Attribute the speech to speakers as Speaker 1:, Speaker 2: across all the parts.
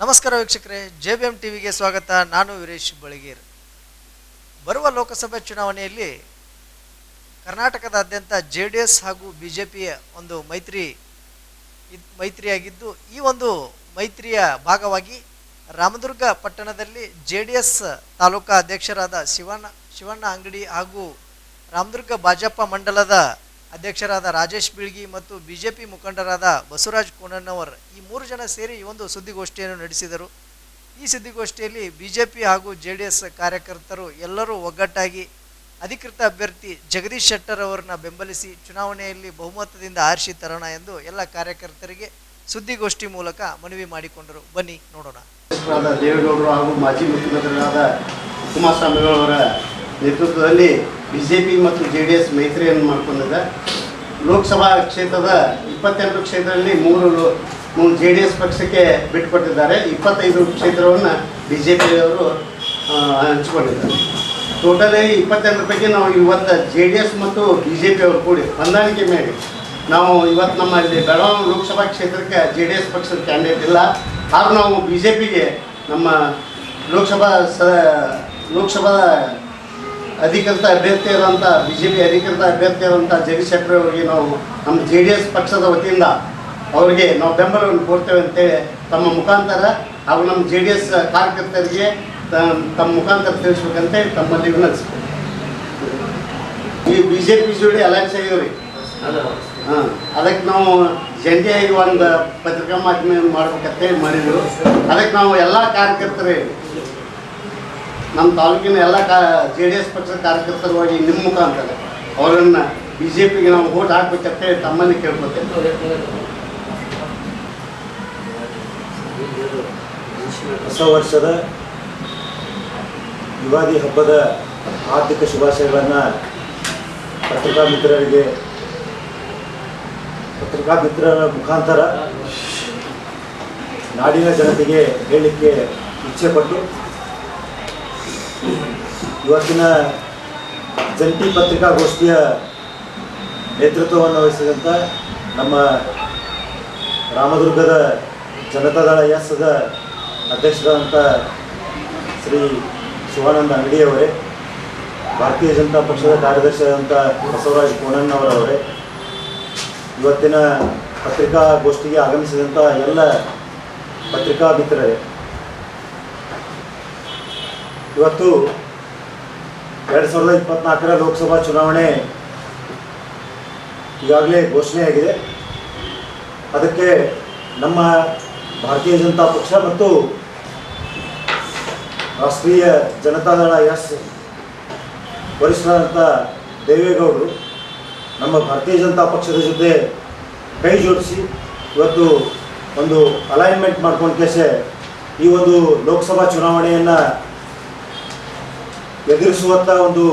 Speaker 1: ನಮಸ್ಕಾರ ವೀಕ್ಷಕರೇ J B M ಟಿವಿಗೆ ಸ್ವಾಗತ. ನಾನು ವೀರೇಶ್ ಬಳಗೀರ್. ಬರುವ ಲೋಕಸಭೆ ಚುನಾವಣೆಯಲ್ಲಿ ಕರ್ನಾಟಕದಾದ್ಯಂತ ಜೆ ಡಿ ಎಸ್ ಹಾಗೂ ಬಿ ಜೆ ಪಿಯ ಒಂದು ಮೈತ್ರಿ ಮೈತ್ರಿಯಾಗಿದ್ದು, ಈ ಒಂದು ಮೈತ್ರಿಯ ಭಾಗವಾಗಿ ರಾಮದುರ್ಗ ಪಟ್ಟಣದಲ್ಲಿ ಜೆ ಡಿ ಎಸ್ ತಾಲೂಕಾ ಅಧ್ಯಕ್ಷರಾದ ಶಿವಣ್ಣ ಶಿವಣ್ಣ ಅಂಗಡಿ ಹಾಗೂ ರಾಮದುರ್ಗ ಭಾಜಪ ಮಂಡಲದ ಅಧ್ಯಕ್ಷರಾದ ರಾಜೇಶ್ ಬೀಳ್ಗಿ ಮತ್ತು ಬಿಜೆಪಿ ಮುಖಂಡರಾದ ಬಸವರಾಜ್ ಕೋಣಣ್ಣವರ್ ಈ ಮೂರು ಜನ ಸೇರಿ ಒಂದು ಸುದ್ದಿಗೋಷ್ಠಿಯನ್ನು ನಡೆಸಿದರು. ಈ ಸುದ್ದಿಗೋಷ್ಠಿಯಲ್ಲಿ ಬಿಜೆಪಿ ಹಾಗೂ ಜೆ ಕಾರ್ಯಕರ್ತರು ಎಲ್ಲರೂ ಒಗ್ಗಟ್ಟಾಗಿ ಅಧಿಕೃತ ಅಭ್ಯರ್ಥಿ ಜಗದೀಶ್ ಶೆಟ್ಟರ್ ಅವರನ್ನ ಬೆಂಬಲಿಸಿ ಚುನಾವಣೆಯಲ್ಲಿ ಬಹುಮತದಿಂದ ಆರಿಸಿ ತರೋಣ ಎಂದು ಎಲ್ಲ ಕಾರ್ಯಕರ್ತರಿಗೆ ಸುದ್ದಿಗೋಷ್ಠಿ ಮೂಲಕ ಮನವಿ ಮಾಡಿಕೊಂಡರು. ಬನ್ನಿ ನೋಡೋಣ.
Speaker 2: ದೇವೇಗೌಡರು ಹಾಗೂ ಮಾಜಿ ಮುಖ್ಯಮಂತ್ರಿಗಳಾದ ಕುಮಾರಸ್ವಾಮಿಗಳವರ ನೇತೃತ್ವದಲ್ಲಿ ಬಿ ಜೆ ಪಿ ಮತ್ತು ಜೆ ಡಿ ಎಸ್ ಮೈತ್ರಿಯನ್ನು ಮಾಡಿಕೊಂಡಿದೆ. ಲೋಕಸಭಾ ಕ್ಷೇತ್ರದ ಇಪ್ಪತ್ತೆರಡು ಕ್ಷೇತ್ರದಲ್ಲಿ ಮೂರು ಮೂರು ಜೆ ಡಿ ಎಸ್ ಪಕ್ಷಕ್ಕೆ ಬಿಟ್ಟುಕೊಟ್ಟಿದ್ದಾರೆ. ಇಪ್ಪತ್ತೈದು ಕ್ಷೇತ್ರವನ್ನು ಬಿ ಜೆ ಪಿಯವರು ಹಂಚಿಕೊಂಡಿದ್ದಾರೆ. ಟೋಟಲಿ ಇಪ್ಪತ್ತೆರಡರ ಬಗ್ಗೆ ನಾವು ಇವತ್ತು ಜೆ ಡಿ ಎಸ್ ಮತ್ತು ಬಿ ಜೆ ಪಿಯವರು ಕೂಡಿ ಹೊಂದಾಣಿಕೆ ಮಾಡಿ ನಾವು ಇವತ್ತು ನಮ್ಮ ಇಲ್ಲಿ ಬೆಳಗಾವಿ ಲೋಕಸಭಾ ಕ್ಷೇತ್ರಕ್ಕೆ ಜೆ ಡಿ ಎಸ್ ಪಕ್ಷದ ಕ್ಯಾಂಡಿಡೇಟ್ ಇಲ್ಲ. ಆದರೂ ನಾವು ಬಿ ಜೆ ಪಿಗೆ ನಮ್ಮ ಲೋಕಸಭಾ ಸ ಲೋಕಸಭಾ ಅಧಿಕೃತ ಅಭ್ಯರ್ಥಿಯಾದಂಥ ಬಿ ಜೆ ಪಿ ಅಧಿಕೃತ ಅಭ್ಯರ್ಥಿಯಾದಂಥ ಜಗದೀಶ್ ಶೆಟ್ಟರ್ ಅವರಿಗೆ ನಾವು ನಮ್ಮ ಜೆ ಡಿ ಎಸ್ ಪಕ್ಷದ ವತಿಯಿಂದ ಅವರಿಗೆ ನಾವು ಬೆಂಬಲವನ್ನು ಕೊಡ್ತೇವೆ ಅಂತೇಳಿ ತಮ್ಮ ಮುಖಾಂತರ ಹಾಗೂ ನಮ್ಮ ಜೆ ಡಿ ಎಸ್ ಕಾರ್ಯಕರ್ತರಿಗೆ ತಮ್ಮ ಮುಖಾಂತರ ತಿಳಿಸ್ಬೇಕಂತೇಳಿ ತಮ್ಮಲ್ಲಿ ವಿನಂತಿಸ್ಬೇಕು ಈ ಬಿ ಜೆ ಪಿ ಜೋಡಿ ಅಲಯನ್ಸ್ ಆಗಿವ್ರಿ. ಹಾಂ, ಅದಕ್ಕೆ ನಾವು ಜಂಟಿಯಾಗಿ ಒಂದು ಪತ್ರಿಕಾ ಮಾಧ್ಯಮ ಮಾಡ್ಬೇಕಂತೇಳಿ ಮಾಡಿದ್ರು ಅದಕ್ಕೆ ನಾವು ಎಲ್ಲ ಕಾರ್ಯಕರ್ತರೇ ನಮ್ಮ ತಾಲೂಕಿನ ಎಲ್ಲ ಕಾ, ಜೆ ಡಿ ಎಸ್ ಪಕ್ಷದ ಕಾರ್ಯಕರ್ತರವಾಗಿ ನಿಮ್ಮ ಮುಖಾಂತರ ಅವರನ್ನು ಬಿ ಜೆ ಪಿಗೆ ನಾವು ಓಟ್ ಹಾಕ್ಬೇಕಂತೇಳಿ ತಮ್ಮಲ್ಲಿ ಕೇಳ್ಕೊತೇವೆ
Speaker 3: ಹೊಸ ವರ್ಷದ ಯುಗಾದಿ ಹಬ್ಬದ ಆರ್ಥಿಕ ಶುಭಾಶಯಗಳನ್ನು ಪತ್ರಿಕಾ ಮಿತ್ರರಿಗೆ, ಪತ್ರಿಕಾ ಮಿತ್ರರ ಮುಖಾಂತರ ನಾಡಿನ ಜನತೆಗೆ ಹೇಳಲಿಕ್ಕೆ ಇಚ್ಛೆಪಟ್ಟು ಇವತ್ತಿನ ಜಂಟಿ ಪತ್ರಿಕಾಗೋಷ್ಠಿಯ ನೇತೃತ್ವವನ್ನು ವಹಿಸಿದಂಥ ನಮ್ಮ ರಾಮದುರ್ಗದ ಜನತಾದಳ ಎಸ್ದ ಅಧ್ಯಕ್ಷರಾದಂಥ ಶ್ರೀ ಶಿವಾನಂದ ಅಂಗಡಿಯವರೇ, ಭಾರತೀಯ ಜನತಾ ಪಕ್ಷದ ಕಾರ್ಯದರ್ಶಿಯಾದಂಥ ಬಸವರಾಜ್ ಕೋಣಣ್ಣವರವರೇ ಇವತ್ತಿನ ಪತ್ರಿಕಾಗೋಷ್ಠಿಗೆ ಆಗಮಿಸಿದಂಥ ಎಲ್ಲ ಪತ್ರಿಕಾ ಮಿತ್ರರೇ ಇವತ್ತು ಎರಡು ಸಾವಿರದ ಇಪ್ಪತ್ನಾಲ್ಕರ ಲೋಕಸಭಾ ಚುನಾವಣೆ ಈಗಾಗಲೇ ಘೋಷಣೆಯಾಗಿದೆ ಅದಕ್ಕೆ ನಮ್ಮ ಭಾರತೀಯ ಜನತಾ ಪಕ್ಷ ಮತ್ತು ರಾಷ್ಟ್ರೀಯ ಜನತಾದಳ ಎಸ್ ವರಿಷ್ಠರಾದಂಥ ದೇವೇಗೌಡರು ನಮ್ಮ ಭಾರತೀಯ ಜನತಾ ಪಕ್ಷದ ಜೊತೆ ಕೈ ಜೋಡಿಸಿ ಇವತ್ತು ಒಂದು ಅಲೈನ್ಮೆಂಟ್ ಮಾಡ್ಕೊಂಡು ಕೇಸೆ ಈ ಒಂದು ಲೋಕಸಭಾ ಚುನಾವಣೆಯನ್ನು ಎದುರಿಸುವಂಥ ಒಂದು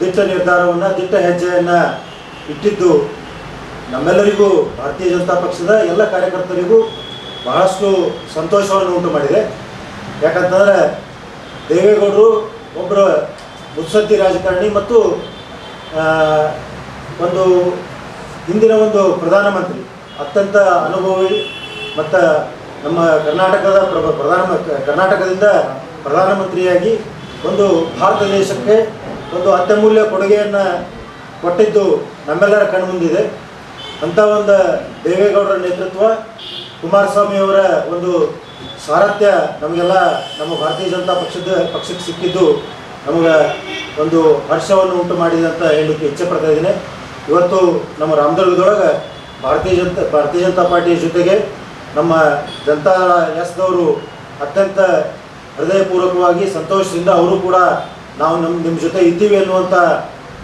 Speaker 3: ದಿಟ್ಟ ನಿರ್ಧಾರವನ್ನು, ದಿಟ್ಟ ಹೆಜ್ಜೆಯನ್ನು ಇಟ್ಟಿದ್ದು ನಮ್ಮೆಲ್ಲರಿಗೂ ಭಾರತೀಯ ಜನತಾ ಪಕ್ಷದ ಎಲ್ಲ ಕಾರ್ಯಕರ್ತರಿಗೂ ಬಹಳಷ್ಟು ಸಂತೋಷವನ್ನು ಉಂಟು ಮಾಡಿದೆ. ಯಾಕಂತಂದ್ರೆ ದೇವೇಗೌಡರು ಒಬ್ಬರು ಮುತ್ಸದ್ದಿ ರಾಜಕಾರಣಿ ಮತ್ತು ಒಂದು ಹಿಂದಿನ ಒಂದು ಪ್ರಧಾನಮಂತ್ರಿ. ಅತ್ಯಂತ ಅನುಭವಿ ಮತ್ತು ನಮ್ಮ ಕರ್ನಾಟಕದ ಪ್ರ ಪ್ರಧಾನ, ಕರ್ನಾಟಕದಿಂದ ಪ್ರಧಾನಮಂತ್ರಿಯಾಗಿ ಒಂದು ಭಾರತ ದೇಶಕ್ಕೆ ಒಂದು ಅತ್ಯಮೂಲ್ಯ ಕೊಡುಗೆಯನ್ನು ಕೊಟ್ಟಿದ್ದು ನಮ್ಮೆಲ್ಲರ ಕಣ್ಮುಂದಿದೆ. ಅಂಥ ಒಂದು ದೇವೇಗೌಡರ ನೇತೃತ್ವ ಕುಮಾರಸ್ವಾಮಿಯವರ ಒಂದು ಸಾರಥ್ಯ ನಮಗೆಲ್ಲ ನಮ್ಮ ಭಾರತೀಯ ಜನತಾ ಪಕ್ಷದ ಪಕ್ಷಕ್ಕೆ ಸಿಕ್ಕಿದ್ದು ನಮಗೆ ಒಂದು ಹರ್ಷವನ್ನು ಉಂಟು ಮಾಡಿದೆ ಅಂತ ಹೇಳಲಿಕ್ಕೆ ಇಚ್ಛೆ ಪಡ್ತಾ ಇದ್ದೀನಿ. ಇವತ್ತು ನಮ್ಮ ರಾಮದುರ್ಗದೊಳಗೆ ಭಾರತೀಯ ಜನತಾ ಭಾರತೀಯ ಜನತಾ ಪಾರ್ಟಿಯ ಜೊತೆಗೆ ನಮ್ಮ ಜನತಾ ಎಸ್ದವರು ಅತ್ಯಂತ ಹೃದಯಪೂರ್ವಕವಾಗಿ ಸಂತೋಷದಿಂದ ಅವರು ಕೂಡ ನಾವು ನಮ್ಮ ನಿಮ್ಮ ಜೊತೆ ಇದ್ದೀವಿ ಅನ್ನುವಂಥ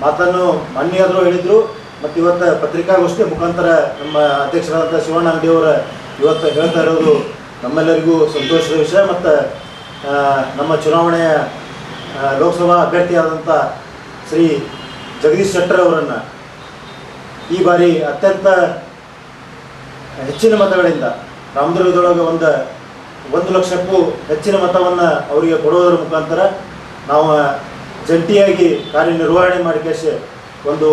Speaker 3: ಮಾತನ್ನು ಮಾನ್ಯಾದರು ಹೇಳಿದರು. ಮತ್ತು ಇವತ್ತು ಪತ್ರಿಕಾಗೋಷ್ಠಿ ಮುಖಾಂತರ ನಮ್ಮ ಅಧ್ಯಕ್ಷರಾದಂಥ ಶಿವಣ್ಣ ಅಂಗಡಿಯವರ ಇವತ್ತು ಹೇಳ್ತಾ ಇರೋದು ನಮ್ಮೆಲ್ಲರಿಗೂ ಸಂತೋಷದ ವಿಷಯ. ಮತ್ತು ನಮ್ಮ ಚುನಾವಣೆಯ ಲೋಕಸಭಾ ಅಭ್ಯರ್ಥಿಯಾದಂಥ ಶ್ರೀ ಜಗದೀಶ್ ಶೆಟ್ಟರ್ ಅವರನ್ನು ಈ ಬಾರಿ ಅತ್ಯಂತ ಹೆಚ್ಚಿನ ಮತಗಳಿಂದ ರಾಮದುರ್ಗದೊಳಗೆ ಒಂದು ಒಂದು ಲಕ್ಷಕ್ಕೂ ಹೆಚ್ಚಿನ ಮತವನ್ನು ಅವರಿಗೆ ಕೊಡುವುದರ ಮುಖಾಂತರ ನಾವು ಜಂಟಿಯಾಗಿ ಕಾರ್ಯನಿರ್ವಹಣೆ ಮಾಡಿಕೇಸಿ ಒಂದು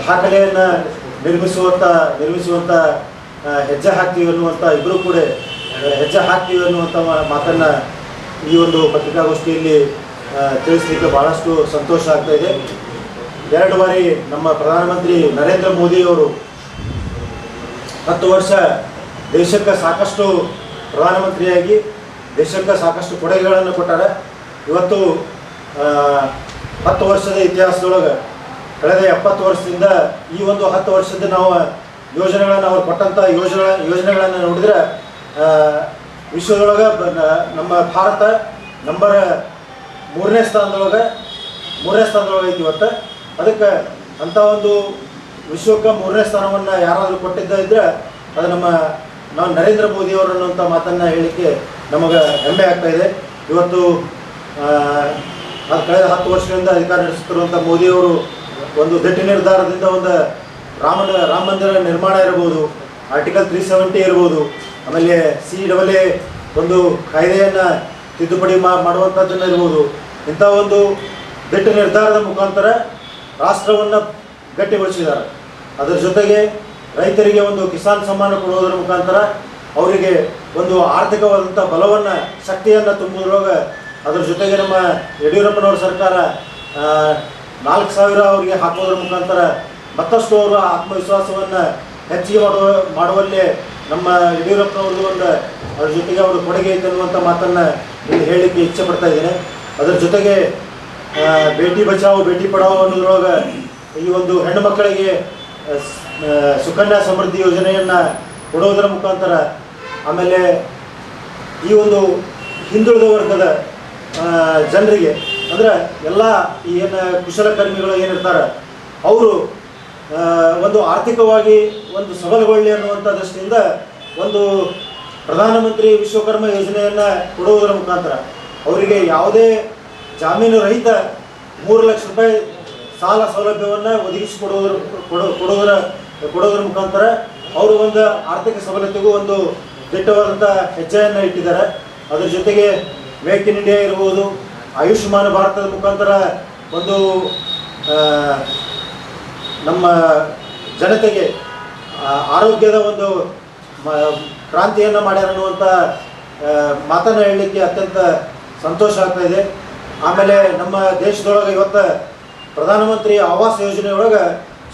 Speaker 3: ದಾಖಲೆಯನ್ನು ನಿರ್ಮಿಸುವಂಥ ನಿರ್ಮಿಸುವಂಥ ಹೆಜ್ಜೆ ಹಾಕ್ತೀವಿ ಅನ್ನುವಂಥ ಇಬ್ಬರು ಕೂಡ ಹೆಜ್ಜೆ ಹಾಕ್ತೀವಿ ಅನ್ನುವಂಥ ಮಾತನ್ನು ಈ ಒಂದು ಪತ್ರಿಕಾಗೋಷ್ಠಿಯಲ್ಲಿ ತಿಳಿಸಲಿಕ್ಕೆ ಭಾಳಷ್ಟು ಸಂತೋಷ ಆಗ್ತಾ ಇದೆ. ಎರಡು ಬಾರಿ ನಮ್ಮ ಪ್ರಧಾನಮಂತ್ರಿ ನರೇಂದ್ರ ಮೋದಿಯವರು ಹತ್ತು ವರ್ಷ ದೇಶಕ್ಕೆ ಸಾಕಷ್ಟು ಪ್ರಧಾನಮಂತ್ರಿಯಾಗಿ ದೇಶಕ್ಕೆ ಸಾಕಷ್ಟು ಕೊಡುಗೆಗಳನ್ನು ಕೊಟ್ಟಾರ. ಇವತ್ತು ಹತ್ತು ವರ್ಷದ ಇತಿಹಾಸದೊಳಗೆ ಕಳೆದ ಎಪ್ಪತ್ತು ವರ್ಷದಿಂದ ಈ ಒಂದು ಹತ್ತು ವರ್ಷದ ನಾವು ಯೋಜನೆಗಳನ್ನು ಅವ್ರು ಕೊಟ್ಟಂಥ ಯೋಜನೆ, ಯೋಜನೆಗಳನ್ನು ನೋಡಿದ್ರೆ ವಿಶ್ವದೊಳಗೆ ನಮ್ಮ ಭಾರತ ನಂಬರ್ ಮೂರನೇ ಸ್ಥಾನದೊಳಗೆ ಮೂರನೇ ಸ್ಥಾನದೊಳಗೆ ಐತಿ ಇವತ್ತು. ಅದಕ್ಕೆ ಅಂಥ ಒಂದು ವಿಶ್ವಕ್ಕೆ ಮೂರನೇ ಸ್ಥಾನವನ್ನು ಯಾರಾದರೂ ಕೊಟ್ಟಿದ್ದ ಇದ್ರೆ, ಅದು ನಮ್ಮ ನಾವು ನರೇಂದ್ರ ಮೋದಿ ಅವರು ಅನ್ನುವಂಥ ಮಾತನ್ನು ಹೇಳಲಿಕ್ಕೆ ನಮಗೆ ಹೆಮ್ಮೆ ಆಗ್ತಾ ಇದೆ. ಇವತ್ತು ಕಳೆದ ಹತ್ತು ವರ್ಷಗಳಿಂದ ಅಧಿಕಾರ ನಡೆಸುತ್ತಿರುವಂಥ ಮೋದಿಯವರು ಒಂದು ದಿಟ್ಟ ನಿರ್ಧಾರದಿಂದ ಒಂದು ರಾಮನ, ರಾಮ ಮಂದಿರ ನಿರ್ಮಾಣ ಇರ್ಬೋದು ಆರ್ಟಿಕಲ್ ತ್ರೀ ಸೆವೆಂಟಿ ಇರ್ಬೋದು ಆಮೇಲೆ ಸಿ ಡಬಲ್ ಎ ಒಂದು ಕಾಯ್ದೆಯನ್ನು ತಿದ್ದುಪಡಿ ಮಾಡುವಂಥದ್ದನ್ನು ಇರ್ಬೋದು ಇಂಥ ಒಂದು ದಿಟ್ಟ ನಿರ್ಧಾರದ ಮುಖಾಂತರ ರಾಷ್ಟ್ರವನ್ನು ಗಟ್ಟಿಗೊಳಿಸಿದ್ದಾರೆ. ಅದರ ಜೊತೆಗೆ ರೈತರಿಗೆ ಒಂದು ಕಿಸಾನ್ ಸಮ್ಮಾನ ಕೊಡುವುದರ ಮುಖಾಂತರ ಅವರಿಗೆ ಒಂದು ಆರ್ಥಿಕವಾದಂಥ ಬಲವನ್ನು, ಶಕ್ತಿಯನ್ನು ತುಂಬುದ್ರೊಳಗೆ ಅದರ ಜೊತೆಗೆ ನಮ್ಮ ಯಡಿಯೂರಪ್ಪನವ್ರ ಸರ್ಕಾರ ನಾಲ್ಕು ಸಾವಿರ ಅವರಿಗೆ ಹಾಕೋದ್ರ ಮುಖಾಂತರ ಮತ್ತಷ್ಟು ಅವರ ಆತ್ಮವಿಶ್ವಾಸವನ್ನು ಹೆಚ್ಚಿಗೆ ಮಾಡುವ, ಮಾಡುವಲ್ಲಿ ನಮ್ಮ ಯಡಿಯೂರಪ್ಪನವ್ರದ್ದು ಒಂದು ಅದ್ರ ಜೊತೆಗೆ ಅವರು ಕೊಡುಗೆ ಐತೆ ಅನ್ನುವಂಥ ಮಾತನ್ನು ಇಲ್ಲಿ ಹೇಳಲಿಕ್ಕೆ ಇಚ್ಛೆ ಪಡ್ತಾ ಇದ್ದೇನೆ. ಅದರ ಜೊತೆಗೆ ಬೇಟಿ ಬಚಾವೋ, ಬೇಟಿ ಪಡಾವೋ ಅನ್ನೋದ್ರೊಳಗೆ ಈ ಒಂದು ಹೆಣ್ಣು ಮಕ್ಕಳಿಗೆ ಸುಕನ್ಯಾ ಸಮೃದ್ಧಿ ಯೋಜನೆಯನ್ನು ಕೊಡೋದರ ಮುಖಾಂತರ ಆಮೇಲೆ ಈ ಒಂದು ಹಿಂದುಳಿದ ವರ್ಗದ ಜನರಿಗೆ, ಅಂದರೆ ಎಲ್ಲ ಏನು ಕುಶಲಕರ್ಮಿಗಳು ಏನಿರ್ತಾರೆ, ಅವರು ಒಂದು ಆರ್ಥಿಕವಾಗಿ ಒಂದು ಸಬಲಗೊಳ್ಳಿ ಅನ್ನುವಂಥ ದೃಷ್ಟಿಯಿಂದ ಒಂದು ಪ್ರಧಾನಮಂತ್ರಿ ವಿಶ್ವಕರ್ಮ ಯೋಜನೆಯನ್ನು ಕೊಡುವುದರ ಮುಖಾಂತರ ಅವರಿಗೆ ಯಾವುದೇ ಜಾಮೀನು ರಹಿತ ಮೂರು ಲಕ್ಷ ರೂಪಾಯಿ ಸಾಲ ಸೌಲಭ್ಯವನ್ನು ಒದಗಿಸಿಕೊಡುವುದರ ಕೊಡೋ ಕೊಡುವುದರ ಕೊಡೋದ್ರ ಮುಖಾಂತರ ಅವರು ಒಂದು ಆರ್ಥಿಕ ಸಬಲತೆಗೂ ಒಂದು ದಿಟ್ಟವಾದಂಥ ಹೆಜ್ಜೆಯನ್ನು ಇಟ್ಟಿದ್ದಾರೆ. ಅದರ ಜೊತೆಗೆ ಮೇಕ್ ಇನ್ ಇಂಡಿಯಾ ಇರ್ಬೋದು, ಆಯುಷ್ಮಾನ್ ಭಾರತದ ಮುಖಾಂತರ ಒಂದು ನಮ್ಮ ಜನತೆಗೆ ಆರೋಗ್ಯದ ಒಂದು ಕ್ರಾಂತಿಯನ್ನ ಮಾಡ್ಯಾರ ಅನ್ನುವಂಥ ಮಾತನ್ನ ಮಾತನ್ನು ಹೇಳಲಿಕ್ಕೆ ಅತ್ಯಂತ ಸಂತೋಷ ಆಗ್ತಾ ಇದೆ. ಆಮೇಲೆ ನಮ್ಮ ದೇಶದೊಳಗೆ ಇವತ್ತು ಪ್ರಧಾನಮಂತ್ರಿ ಆವಾಸ್ ಯೋಜನೆಯೊಳಗೆ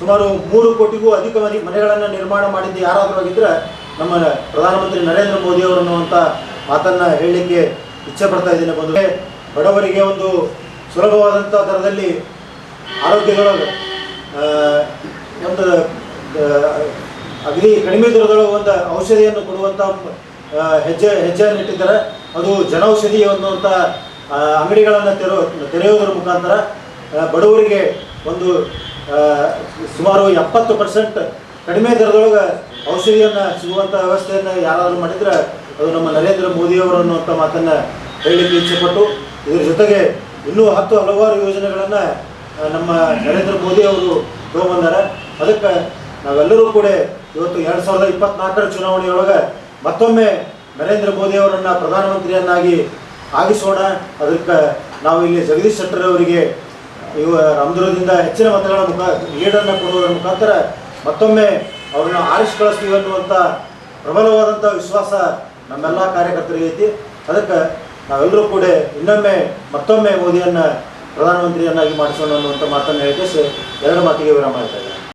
Speaker 3: ಸುಮಾರು ಮೂರು ಕೋಟಿಗೂ ಅಧಿಕ ಮನೆ ಮನೆಗಳನ್ನು ನಿರ್ಮಾಣ ಮಾಡಿದ್ದು ಯಾರಾದರೂ ಆಗಿದ್ರೆ ನಮ್ಮ ಪ್ರಧಾನಮಂತ್ರಿ ನರೇಂದ್ರ ಮೋದಿ ಅವರು ಅನ್ನುವಂಥ ಮಾತನ್ನು ಹೇಳಲಿಕ್ಕೆ ಇಚ್ಛೆ ಪಡ್ತಾ ಇದ್ದೇನೆ ಬಂದು ಬಡವರಿಗೆ ಒಂದು ಸುಲಭವಾದಂಥ ದರದಲ್ಲಿ ಆರೋಗ್ಯದೊಳಗೆ ಒಂದು ಅಗ್ನಿ ಕಡಿಮೆ ದರದೊಳಗೆ ಒಂದು ಔಷಧಿಯನ್ನು ಕೊಡುವಂಥ ಹೆಜ್ಜೆ, ಹೆಜ್ಜೆಯನ್ನು ಇಟ್ಟಿದ್ದಾರೆ. ಅದು ಜನೌಷಧಿ ಅನ್ನುವಂಥ ಅಂಗಡಿಗಳನ್ನು ತೆರೋ ತೆರೆಯುವುದರ ಮುಖಾಂತರ ಬಡವರಿಗೆ ಒಂದು ಸುಮಾರು ಎಪ್ಪತ್ತು ಪರ್ಸೆಂಟ್ ಕಡಿಮೆ ದರದೊಳಗೆ ಔಷಧಿಯನ್ನು ಸಿಗುವಂಥ ವ್ಯವಸ್ಥೆಯನ್ನು ಯಾರಾದರೂ ಮಾಡಿದರೆ ಅದು ನಮ್ಮ ನರೇಂದ್ರ ಮೋದಿಯವರು ಅನ್ನುವಂಥ ಮಾತನ್ನು ಹೇಳಲಿಕ್ಕೆ ಇಚ್ಛೆಪಟ್ಟು ಇದರ ಜೊತೆಗೆ ಇನ್ನೂ ಹತ್ತು ಹಲವಾರು ಯೋಜನೆಗಳನ್ನು ನಮ್ಮ ನರೇಂದ್ರ ಮೋದಿ ಅವರು ತಗೊಂಬಂದಾರೆ. ಅದಕ್ಕೆ ನಾವೆಲ್ಲರೂ ಕೂಡ ಇವತ್ತು ಎರಡು ಸಾವಿರದ ಇಪ್ಪತ್ನಾಲ್ಕರ ಚುನಾವಣೆಯೊಳಗೆ ಮತ್ತೊಮ್ಮೆ ನರೇಂದ್ರ ಮೋದಿ ಅವರನ್ನು ಪ್ರಧಾನಮಂತ್ರಿಯನ್ನಾಗಿ ಆಗಿಸೋಣ. ಅದಕ್ಕೆ ನಾವು ಇಲ್ಲಿ ಜಗದೀಶ್ ಶೆಟ್ಟರ್ ಅವರಿಗೆ ಇವ ರಾಮದುರ್ಗದಿಂದ ಹೆಚ್ಚಿನ ಮತಗಳ ಮುಖ ಲೀಡನ್ನು ಕೊಡುವುದರ ಮುಖಾಂತರ ಮತ್ತೊಮ್ಮೆ ಅವ್ರನ್ನ ಆರಿಸಿ ಕಳಿಸ್ತೀವಿ ಅನ್ನುವಂಥ ಪ್ರಬಲವಾದಂಥ ವಿಶ್ವಾಸ ನಮ್ಮೆಲ್ಲ ಕಾರ್ಯಕರ್ತರಿಗೆ ಐತಿ. ಅದಕ್ಕೆ ನಾವೆಲ್ಲರೂ ಕೂಡ ಇನ್ನೊಮ್ಮೆ ಮತ್ತೊಮ್ಮೆ ಮೋದಿಯನ್ನು ಪ್ರಧಾನಮಂತ್ರಿಯನ್ನಾಗಿ ಮಾಡಿಸೋಣ ಅನ್ನುವಂಥ ಮಾತನ್ನು ಹೇಳಿಕೆ ಎರಡು ಮಾತಿಗೆ ವಿರಾಮ ಹೇಳ್ತಾ